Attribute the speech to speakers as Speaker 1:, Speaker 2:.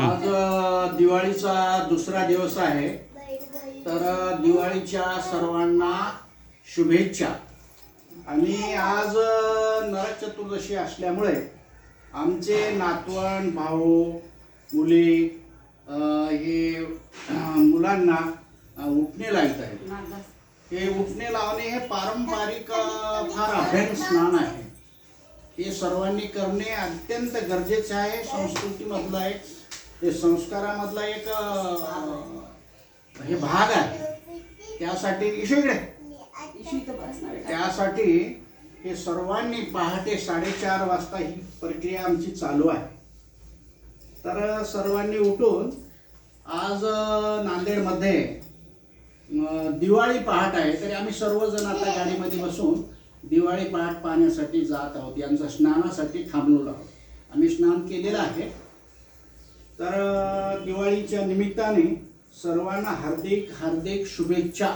Speaker 1: आज दिवाळीचा दुसरा दिवस आहे. तर दिवाळीच्या सर्वांना शुभेच्छा. आणि आज नरक चतुर्दशी असल्यामुळे आमचे नातवण भाऊ मुली हे मुलांना उठणे लावत आहेत. हे उठणे लावणे हे पारंपरिक फार अभ्यंग स्नान आहे. हे सर्वांनी करणे अत्यंत गरजेचे आहे संस्कृतीमधला एक हे संस्कारामधला एक हे भाग आहे. त्यासाठी इशू इकडे. त्यासाठी हे सर्वांनी पहाटे साडेचार वाजता ही प्रक्रिया आमची चालू आहे. तर सर्वांनी उठून आज नांदेडमध्ये दिवाळी पहाट आहे. तरी आम्ही सर्वजण आता गाडीमध्ये बसून दिवाळी पहाट पाहण्यासाठी जात आहोत. यांचा स्नानासाठी थांबलेलो आहोत. आम्ही स्नान केलेलं आहे. तर दिवाळीच्या निमित्ताने सर्वांना हार्दिक हार्दिक शुभेच्छा.